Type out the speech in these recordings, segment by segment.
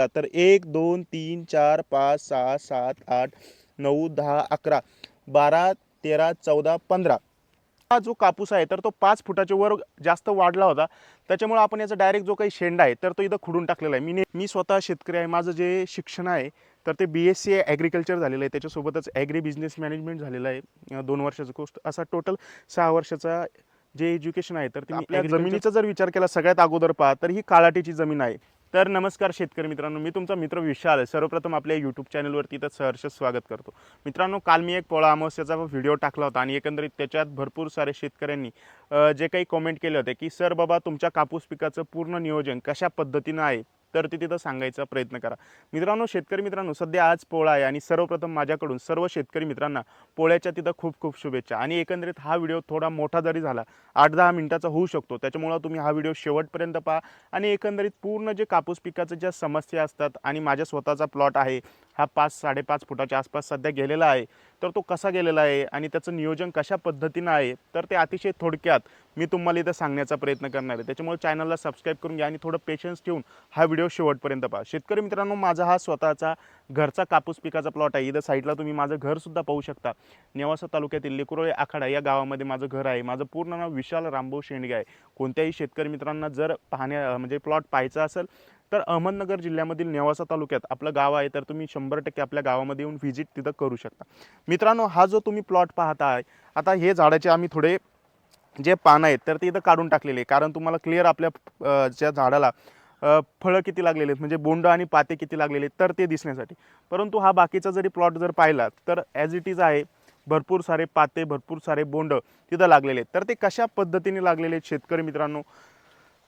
तर एक दोन तीन चार पाच सहा सात आठ नऊ दहा अकरा बारा तेरा चौदा पंधरा. हा जो कापूस आहे तर तो पाच फुटाच्या वर जास्त वाढला होता. त्याच्यामुळे आपण याचा डायरेक्ट जो काही शेंडा आहे तर तो इथं खुडून टाकलेला आहे. मी मी स्वतः शेतकरी आहे. माझं जे शिक्षण आहे तर ते बी एस सी ॲग्रिकल्चर झालेलं आहे. त्याच्यासोबतच ॲग्री बिझनेस मॅनेजमेंट झालेलं आहे. दोन वर्षाचा कोर्स असा टोटल सहा वर्षाचा जे एज्युकेशन आहे तर ते आपल्या जमिनीचा जर विचार केला सगळ्यात अगोदर पहा तर ही काळाटीची जमीन आहे. तर नमस्कार शेतकरी मित्रांनो मी तुमचा मित्र विशाल. सर्वप्रथम आपल्या यूट्यूब चॅनलवरती तर सहर्ष स्वागत करतो. मित्रांनो काल मी एक पोळा अमावस्याचा व्हिडिओ टाकला होता आणि एकंदरीत त्याच्यात भरपूर सारे शेतकऱ्यांनी जे काही कमेंट केले होते की सर बाबा तुमच्या कापूस पिकाचं पूर्ण नियोजन कशा पद्धतीनं आहे? तर ते तिथं सांगायचा प्रयत्न करा. मित्रांनो शेतकरी मित्रांनो सध्या आज पोळा आहे आणि सर्वप्रथम माझ्याकडून सर्व शेतकरी मित्रांना पोळ्याच्या तिथं खूप खूप शुभेच्छा. आणि एकंदरीत हा व्हिडिओ थोडा मोठा जरी झाला आठ दहा मिनिटाचा होऊ शकतो. त्याच्यामुळं तुम्ही हा व्हिडिओ शेवटपर्यंत पहा. आणि एकंदरीत पूर्ण जे कापूस पिकाचं ज्या समस्या असतात आणि माझ्या स्वतःचा प्लॉट आहे हा पाच साडेपाच फुटाच्या आसपास सध्या गेलेला आहे. तर तो कसा गेलेला आहे आणि त्याचं नियोजन कशा पद्धतीनं आहे? तर ते अतिशय थोडक्यात मी तुम्हाला इथं सांगण्याचा प्रयत्न करणार आहे. त्याच्यामुळे चॅनलला सबस्क्राईब करून घ्या आणि थोडं पेशन्स ठेवून हा व्हिडिओ शेवटपर्यंत पहा. शेतकरी मित्रांनो माझा हा स्वतःचा घरचा कापूस पिकाचा प्लॉट आहे. इथं साईडला तुम्ही माझं घरसुद्धा पाहू शकता. नेवासा तालुक्यातील लेकुरोळे आखाडा या गावामध्ये माझं घर आहे. माझं पूर्ण नाव विशाल रामभाऊ शेंडगे आहे. कोणत्याही शेतकरी मित्रांना जर पाहण्या म्हणजे प्लॉट पाहायचा असेल तर अहमदनगर जिल्ह्यामधील नेवासा तालुक्यात आपलं गाव आहे तर तुम्ही शंभर टक्के आपल्या गावामध्ये येऊन व्हिजिट तिथं करू शकता. मित्रांनो हा जो तुम्ही प्लॉट पाहता आहे आता हे झाडाचे आम्ही थोडे जे पानं आहेत तर ते इथं काढून टाकलेले आहे कारण तुम्हाला क्लिअर आपल्या ज्या झाडाला फळं किती लागलेले आहेत म्हणजे बोंड आणि पाते किती लागलेले आहेत तर ते दिसण्यासाठी. परंतु हा बाकीचा जरी प्लॉट जर पाहिला तर ॲज इट इज आहे भरपूर सारे पाते भरपूर सारे बोंड तिथं लागलेले आहेत. तर ते कशा पद्धतीने लागलेले आहेत शेतकरी मित्रांनो?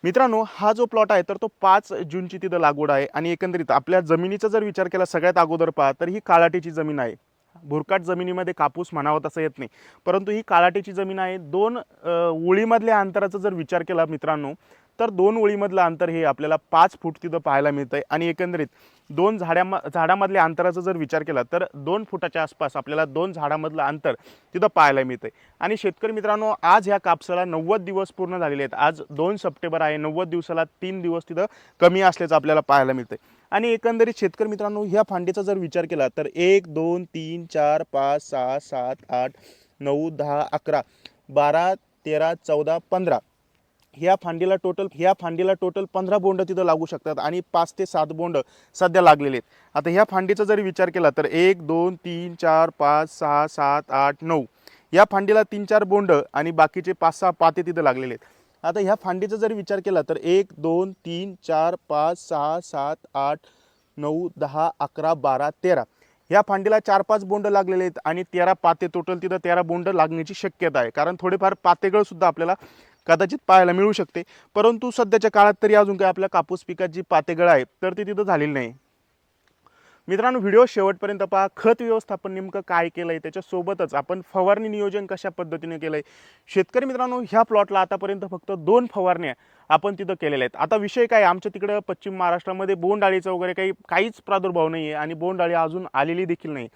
मित्रांनो हा जो प्लॉट आहे तर तो पाच जूनची तिथं लागवड आहे. आणि एकंदरीत आपल्या जमिनीचा जर विचार केला सगळ्यात अगोदर पहा तर ही काळाटीची जमीन आहे. भुरकाट जमिनीमध्ये कापूस म्हणावा तसं येत नाही. परंतु ही काळाटीची जमीन आहे. दोन उळीमधल्या ओळीमधल्या अंतराचा जर विचार केला मित्रांनो तर दोन ओळीमधलं अंतर हे आपल्याला पाच फूट तिथं पाहायला मिळतं आहे आणि एकंदरीत दोन झाड्या झाडामधल्या अंतराचा जर विचार केला तर दोन फुटाच्या आसपास आपल्याला दोन झाडामधलं अंतर तिथं पाहायला मिळतं आहे आणि शेतकरी मित्रांनो आज ह्या कापसाला नव्वद दिवस पूर्ण झालेले आहेत. आज दोन सप्टेंबर आहे. नव्वद दिवसाला तीन दिवस तिथं कमी असल्याचं आपल्याला पाहायला मिळतं आहे आणि एकंदरीत शेतकरी मित्रांनो ह्या फांडीचा जर विचार केला तर एक दोन तीन चार पाच सहा सात आठ नऊ दहा अकरा बारा तेरा चौदा पंधरा ह्या फांडीला टोटल ह्या फांडीला टोटल पंधरा बोंड तिथं लागू शकतात आणि पाच ते सात बोंड सध्या लागलेले आहेत. आता ह्या फांडीचा जरी विचार केला तर एक दोन तीन चार पाच सहा सात आठ नऊ या फांडीला तीन चार बोंड आणि बाकीचे पाच सहा पाते तिथं लागलेले आहेत. आता ह्या फांडीचा जर विचार केला तर एक दोन तीन चार पाच सहा सात आठ नऊ दहा अकरा बारा तेरा ह्या फांडीला चार पाच बोंड लागलेले आहेत आणि तेरा पाते टोटल तिथं तेरा बोंड लागण्याची शक्यता आहे. कारण थोडेफार पातेगळसुद्धा आपल्याला कदाचित पाहायला मिळू शकते. परंतु सध्याच्या काळात तरी अजून काही आपल्या कापूस पिकाची पातेगळ आहे तर ती तिथं झालेली नाही. मित्रांनो व्हिडिओ शेवटपर्यंत पहा. खत व्यवस्थापन नेमकं काय केलं आहे त्याच्यासोबतच आपण फवारणी नियोजन कशा पद्धतीने केलं आहे शेतकरी मित्रांनो ह्या प्लॉटला आतापर्यंत फक्त दोन फवारण्या आपण तिथं केलेल्या आहेत. आता विषय काय आमच्या तिकडं पश्चिम महाराष्ट्रामध्ये बोंडाळीचा वगैरे काही काहीच प्रादुर्भाव नाही आहे आणि बोंडाळी अजून आलेली देखील नाही.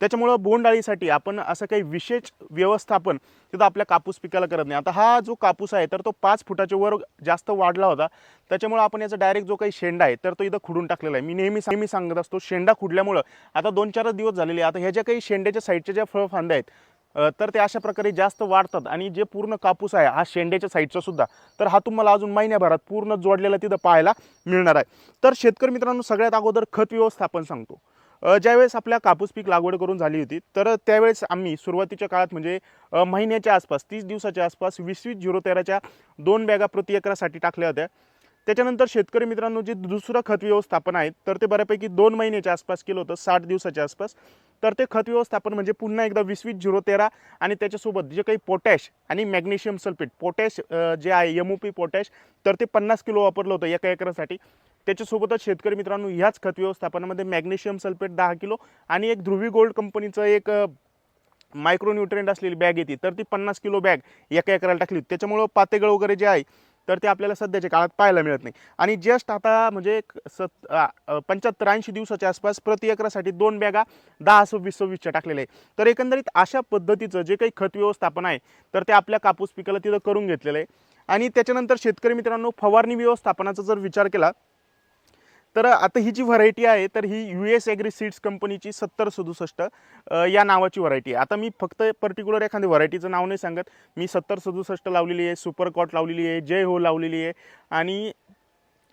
त्याच्यामुळं बोंडअळीसाठी आपण असं काही विशेष व्यवस्थापन तिथं आपल्या कापूस पिकाला करत नाही. आता हा जो कापूस आहे तर तो पाच फुटाच्या वर जास्त वाढला होता. त्याच्यामुळं आपण याचा डायरेक्ट जो काही शेंडा आहे तर तो इथं खुडून टाकलेला आहे. मी नेहमी नेहमी सांगत असतो शेंडा खुडल्यामुळं आता दोन चारच दिवस झालेले आहे. आता ह्या ज्या काही शेंड्याच्या साईडच्या ज्या फळफांद्या आहेत तर ते अशा प्रकारे जास्त वाढतात आणि जे पूर्ण कापूस आहे हा शेंड्याच्या साईडचा सुद्धा तर हा तुम्हाला अजून महिन्याभरात पूर्ण जोडलेला तिथं पाहायला मिळणार आहे. तर शेतकरी मित्रांनो सगळ्यात अगोदर खत व्यवस्थापन सांगतो. ज्यावेळेस आपल्या कापूस पीक लागवड करून झाली होती तर त्यावेळेस आम्ही सुरुवातीच्या काळात म्हणजे महिन्याच्या आसपास तीस दिवसाच्या आसपास वीस वीस झिरो तेराच्या दोन बॅगा प्रति एकरासाठी टाकल्या होत्या. त्याच्यानंतर शेतकरी मित्रांनो जे दुसरं खत व्यवस्थापन आहे तर ते बऱ्यापैकी दोन महिन्याच्या आसपास केलं होतं साठ दिवसाच्या आसपास. तर ते खत व्यवस्थापन म्हणजे पुन्हा एकदा वीस वीस झिरो तेरा आणि त्याच्यासोबत जे काही पोटॅश आणि मॅग्नेशियम सल्फेट पोटॅश जे आहे एम ओ पी पोटॅश तर ते पन्नास किलो वापरलं होतं एका एकरासाठी. त्याच्यासोबतच शेतकरी मित्रांनो ह्याच खत व्यवस्थापनामध्ये मॅग्नेशियम सल्फेट दहा किलो आणि एक ध्रुवी गोल्ड कंपनीचं एक मायक्रोन्युट्रियंट असलेली बॅग येते. तर ती पन्नास किलो बॅग एका एकराला टाकली. त्याच्यामुळं पातेगळ वगैरे जे आहे तर ते आपल्याला सध्याच्या काळात पाहायला मिळत नाही. आणि जस्ट आता म्हणजे सत् सत पंच्याहत्तर ऐंशी दिवसाच्या आसपास प्रति एकरासाठी दोन बॅगा दहा सव्वीस सव्वीसच्या टाकलेल्या आहे तर एकंदरीत अशा पद्धतीचं जे काही खत व्यवस्थापन आहे तर ते आपल्या कापूस पिकाला तिथं करून घेतलेलं आहे. आणि त्याच्यानंतर शेतकरी मित्रांनो फवारणी व्यवस्थापनाचा जर विचार केला तर आता ही जी व्हरायटी आहे तर ही यू एस ॲग्री सीड्स कंपनीची सत्तर सदुसष्ट या नावाची व्हरायटी आहे. आता मी फक्त पर्टिक्युलर एखाद्या व्हरायटीचं नाव नाही सांगत. मी सत्तर सदुसष्ट लावलेली आहे सुपर कॉट लावलेली आहे जय हो लावलेली आहे. आणि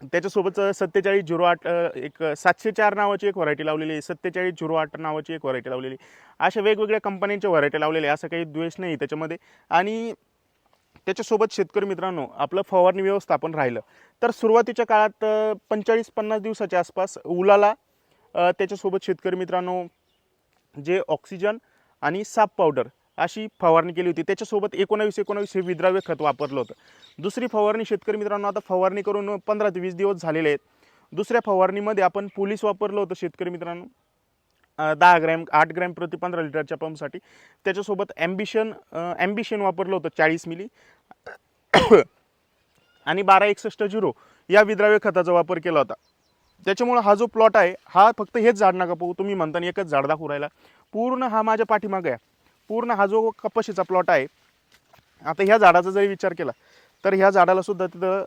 त्याच्यासोबत सत्तेचाळीस झिरो आठ एक सातशे चार नावाची एक व्हरायटी लावलेली आहे. सत्तेचाळीस झिरो आठ नावाची एक व्हरायटी लावलेली आहे. अशा वेगवेगळ्या कंपन्यांच्या व्हरायटी लावलेल्या असं काही द्वेष नाही त्याच्यामध्ये. आणि त्याच्यासोबत शेतकरी मित्रांनो आपलं फवारणी व्यवस्थापन राहिलं. तर सुरुवातीच्या काळात पंचेचाळीस पन्नास दिवसाच्या आसपास उलाला त्याच्यासोबत शेतकरी मित्रांनो जे ऑक्सिजन आणि साप पावडर अशी फवारणी केली होती. त्याच्यासोबत एकोणावीस एकोणावीस हे विद्राव्य खत वापरलं होतं. दुसरी फवारणी शेतकरी मित्रांनो आता फवारणी करून पंधरा ते वीस दिवस झालेले आहेत. दुसऱ्या फवारणीमध्ये आपण पोलीस वापरलं होतं शेतकरी मित्रांनो. दहा ग्रॅम आठ ग्रॅम प्रति पंधरा लिटरच्या पंपसाठी. त्याच्यासोबत ॲम्बिशन ॲम्बिशन वापरलं होतं चाळीस मिली. आणि बारा एकसष्ट झिरो या विद्राव्य खताचा वापर केला होता. त्याच्यामुळं हा जो प्लॉट आहे हा फक्त हेच झाड नका पाहू तुम्ही म्हणताना एकच झाड दाखवू राहिला. पूर्ण हा माझ्या पाठीमागे आहे. पूर्ण हा जो कपाशीचा प्लॉट आहे आता ह्या झाडाचा जरी विचार केला तर ह्या झाडाला सुद्धा तिथं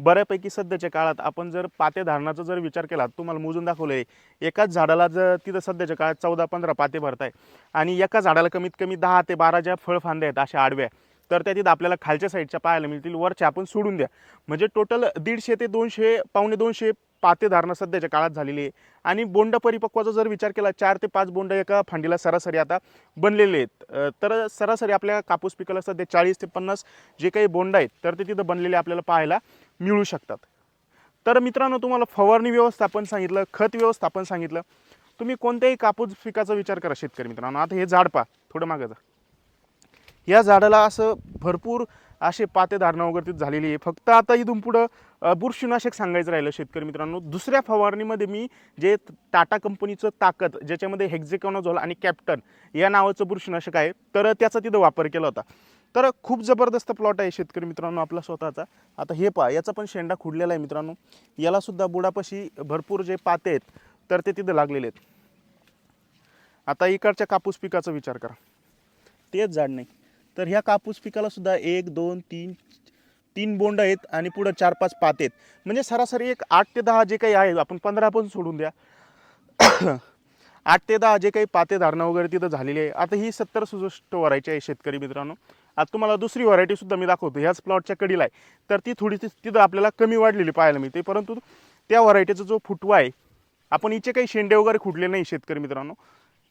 बऱ्यापैकी सध्याच्या काळात आपण जर पाते धारणाचा जर विचार केला तुम्हाला मोजून दाखवलं आहे एकाच झाडाला जर तिथं सध्याच्या काळात चौदा पंधरा पाते भरताय आणि एका झाडाला कमीत कमी दहा ते बारा ज्या फळफांद्या आहेत अशा आडव्या तर त्या तिथं आपल्याला खालच्या साईडच्या पाहायला मिळतील. वरच्या आपण सोडून द्या. म्हणजे टोटल दीडशे ते दोनशे पावणे दोनशे पाते धारणा सध्याच्या काळात झालेली आहे. आणि बोंड परिपक्वाचा जर विचार केला चार ते पाच बोंड एका फांडीला सरासरी आता बनलेले आहेत. तर सरासरी आपल्या कापूस पिकाला सध्या चाळीस ते पन्नास जे काही बोंड आहेत तर ते तिथं बनलेले आपल्याला पाहायला मिळू शकतात. तर मित्रांनो तुम्हाला फवारणी व्यवस्थापन सांगितलं खत व्यवस्थापन सांगितलं. तुम्ही कोणत्याही कापूस पिकाचा विचार करा शेतकरी मित्रांनो. आता हे झाड पा थोडं मागं जा. या झाडाला असं भरपूर असे पाते धारणा वगैरे झालेली आहे. फक्त आता इथून पुढं बुरशीनाशक सांगायचं राहिलं शेतकरी मित्रांनो दुसऱ्या फवारणीमध्ये मी जे टाटा कंपनीचं ताकद ज्याच्यामध्ये हेक्झिकॉनोझोल आणि कॅप्टन या नावाचं बुरशीनाशक आहे तर त्याचा तिथं वापर केला होता. तर खूप जबरदस्त प्लॉट आहे शेतकरी मित्रांनो आपला स्वतःचा. आता हे पहा याचा पण शेंडा खुडलेला आहे मित्रांनो. यालासुद्धा बुडापाशी भरपूर जे पाते आहेत तर ते तिथं लागलेले आहेत. आता इकडच्या कापूस पिकाचा विचार करा. तेच झाड नाही. तर ह्या कापूस पिकाला सुद्धा एक दोन तीन तीन बोंड आहेत आणि पुढं चार पाच पात आहेत. म्हणजे सरासरी एक आठ ते दहा जे काही आहे आपण पंधरा पण सोडून द्या. आठ ते दहा जे काही पाते धारणा वगैरे तिथं झालेली आहे. आता ही सत्तर सुसष्ट व्हरायटी आहे शेतकरी मित्रांनो. आता तुम्हाला दुसरी व्हरायटी सुद्धा मी दाखवतो. ह्याच प्लॉटच्या कडीला आहे. तर ती थोडी ती- तिथं आपल्याला कमी वाढलेली पाहायला मिळते. परंतु त्या व्हरायटीचा जो फुटवा आहे आपण हिचे काही शेंडे वगैरे खुडले नाही शेतकरी मित्रांनो.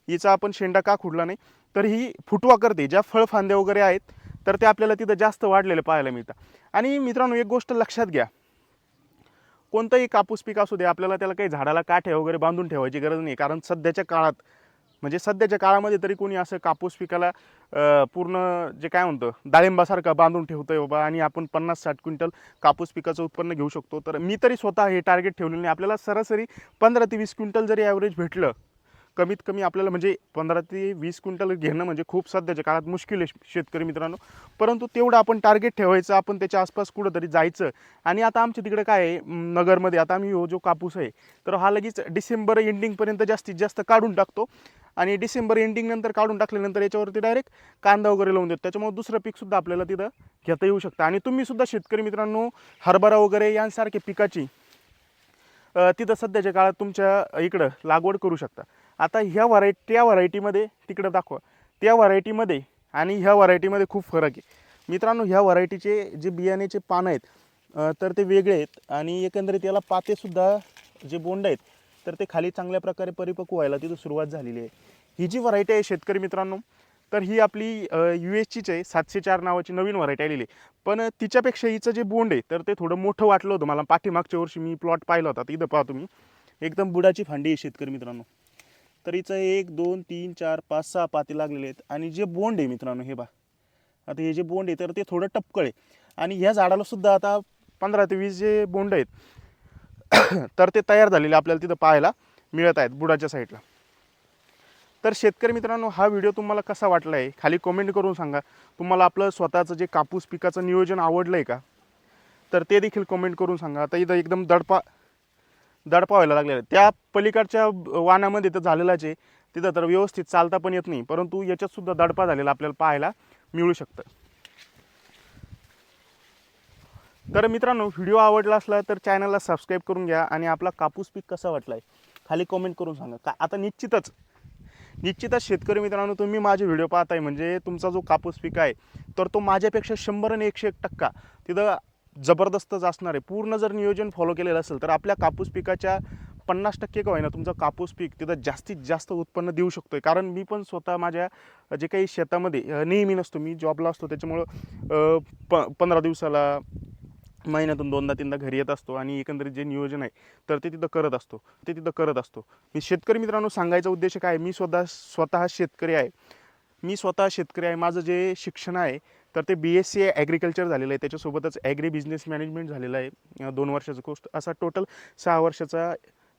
हिचा आपण शेंडा का खुडला नाही? तर ही फुटवा करते. ज्या फळफांद्या वगैरे आहेत तर ते आपल्याला तिथं जास्त वाढलेलं पाहायला मिळतं. आणि मित्रांनो एक गोष्ट लक्षात घ्या. कोणतंही कापूस पीक असू दे आपल्याला त्याला काही झाडाला काठे वगैरे बांधून ठेवायची गरज नाही. कारण सध्याच्या काळात म्हणजे सध्याच्या काळामध्ये तरी कोणी असं कापूस पिकाला पूर्ण जे काय म्हणतं डाळिंबासारखं बांधून ठेवतोय बाबा आणि आपण पन्नास साठ क्विंटल कापूस पिकाचं उत्पन्न घेऊ शकतो. तर मी तरी स्वतः हे टार्गेट ठेवलेलं नाही. आपल्याला सरासरी पंधरा ते वीस क्विंटल जरी ॲव्हरेज भेटलं कमीत कमी आपल्याला म्हणजे पंधरा ते वीस क्विंटल घेणं म्हणजे खूप सध्याच्या काळात मुश्किल आहे शेतकरी मित्रांनो. परंतु तेवढं आपण टार्गेट ठेवायचं आपण त्याच्या आसपास कुठंतरी जायचं. आणि आता आमच्या तिकडे काय आहे नगरमध्ये आता आम्ही हो जो कापूस आहे तर हा लगेच डिसेंबर एंडिंगपर्यंत जास्तीत जास्त काढून टाकतो. आणि डिसेंबर एंडिंगनंतर काढून टाकल्यानंतर याच्यावरती डायरेक्ट कांदा वगैरे लावून देतो. त्याच्यामुळे दुसरं पीकसुद्धा आपल्याला तिथं घेता येऊ शकतं. आणि तुम्हीसुद्धा शेतकरी मित्रांनो हरभरा वगैरे यांसारखे पिकाची तिथं सध्याच्या काळात तुमच्या इकडं लागवड करू शकता. आता ह्या व्हरायटी त्या व्हरायटीमध्ये तिकडं दाखवा. त्या व्हरायटीमध्ये आणि ह्या व्हरायटीमध्ये खूप फरक आहे. मित्रांनो ह्या व्हरायटीचे जे बियाण्याचे पानं आहेत तर ते वेगळे आहेत आणि एकंदरीत याला पातेसुद्धा जे बोंड आहेत तर ते खाली चांगल्या प्रकारे परिपक्व व्हायला तिथं सुरुवात झालेली आहे. ही जी व्हरायटी आहे शेतकरी मित्रांनो तर ही आपली यू एसचीच आहे सातशे चार नावाची नवीन व्हरायटी आलेली आहे. पण तिच्यापेक्षा हिचं जे बोंड आहे तर ते थोडं मोठं वाटलं होतं मला. पाठीमागच्या वर्षी मी प्लॉट पाहिला होता तिथं पाहा तुम्ही. एकदम बुडाची फांडी आहे शेतकरी मित्रांनो. तर हिचं एक दोन तीन चार पाच सहा पाते लागलेले आहेत. आणि जे बोंड आहे मित्रांनो हे बा आता हे जे बोंड आहे तर ते थोडं टपकळ आहे. आणि ह्या झाडाला सुद्धा आता पंधरा ते वीस जे बोंड आहेत तर ते तयार झालेले आपल्याला तिथं पाहायला मिळत आहेत बुडाच्या साईडला. तर शेतकरी मित्रांनो हा व्हिडिओ तुम्हाला कसा वाटला आहे? खाली कमेंट करून सांगा. तुम्हाला आपलं स्वतःचं जे कापूस पिकाचं नियोजन आवडलं आहे का? तर ते देखील कमेंट करून सांगा. आता इथं एकदम दडपा दडपा व्हायला लागलेला आहे त्या पलीकडच्या वानामध्ये तर झालेलाच आहे. तिथं तर व्यवस्थित चालता पण येत नाही. परंतु याच्यातसुद्धा दडपा झालेला आपल्याला पाहायला मिळू शकतं. तर मित्रांनो व्हिडिओ आवडला असला तर चॅनलला सबस्क्राईब करून घ्या आणि आपला कापूस पीक कसा वाटला आहे खाली कमेंट करून सांगा. का आता निश्चितच निश्चितच शेतकरी मित्रांनो तुम्ही माझे व्हिडिओ पाहताय. म्हणजे तुमचा जो कापूस पीक आहे तर तो माझ्यापेक्षा शंभर आणि एकशे एक टक्का. तिथं जबरदस्तच असणार आहे. पूर्ण जर नियोजन फॉलो केलेलं असेल तर आपल्या कापूस पिकाच्या पन्नास टक्के का होईना तुमचं कापूस पीक तिथं जास्तीत जास्त उत्पन्न देऊ शकतो आहे कारण मी पण स्वतः माझ्या जे काही शेतामध्ये नेहमी नसतो मी जॉबला असतो त्याच्यामुळं प पंधरा दिवसाला महिन्यातून दोनदा तीनदा घरी येत असतो आणि एकंदरीत जे नियोजन आहे तर ते तिथं करत असतो. ते तिथं करत असतो. मी शेतकरी मित्रांनो सांगायचा उद्देश काय मी स्वतः स्वतः शेतकरी आहे. मी स्वतः शेतकरी आहे. माझं जे शिक्षण आहे तर ते बी एस सी ॲग्रिकल्चर झालेलं आहे. त्याच्यासोबतच ॲग्री बिझनेस मॅनेजमेंट झालेलं आहे. दोन वर्षाचा कोर्स असा टोटल सहा वर्षाचा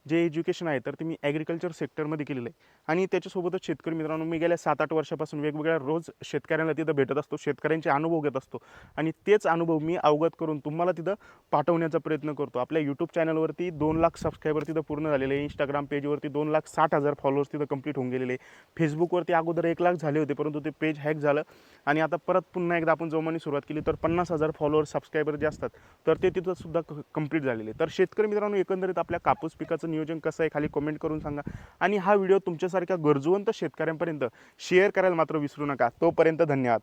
जे एज्युकेशन आहे तर ते मी ॲग्रिकल्चर सेक्टरमध्ये केलेलं आहे. आणि त्याच्यासोबतच शेतकरी मित्रांनो मी गेल्या सात आठ वर्षापासून वेगवेगळ्या रोज शेतकऱ्यांना तिथं भेटत असतो शेतकऱ्यांचे अनुभव घेत असतो. आणि तेच अनुभव मी अवगत करून तुम्हाला तिथं पाठवण्याचा प्रयत्न करतो. आपल्या यूट्यूब चॅनलवरती दोन लाख सबस्क्रायबर तिथं पूर्ण झालेले आहे. इंस्टाग्राम पेजवरती दोन लाख साठ हजार फॉलोअर्स तिथं कंप्लीट होऊन गेलेले आहे. फेसबुकवरती अगोदर एक लाख झाले होते परंतु ते पेज हॅक झालं. आणि आता परत पुन्हा एकदा आपण जोमाने सुरुवात केली तर पन्नास हजार फॉलोअर्स सबस्क्रायबर जे असतात तर ते तिथं सुद्धा कंप्लीट झालेले तर शेतकरी मित्रांनो एकंदरीत आपल्या कापूस पिकाचं नियोजन कसं आहे खाली कमेंट करून सांगा. आणि हा व्हिडिओ तुमच्यासारख्या गरजवंत शेतकऱ्यांपर्यंत शेअर करायला मात्र विसरू नका. तोपर्यंत धन्यवाद.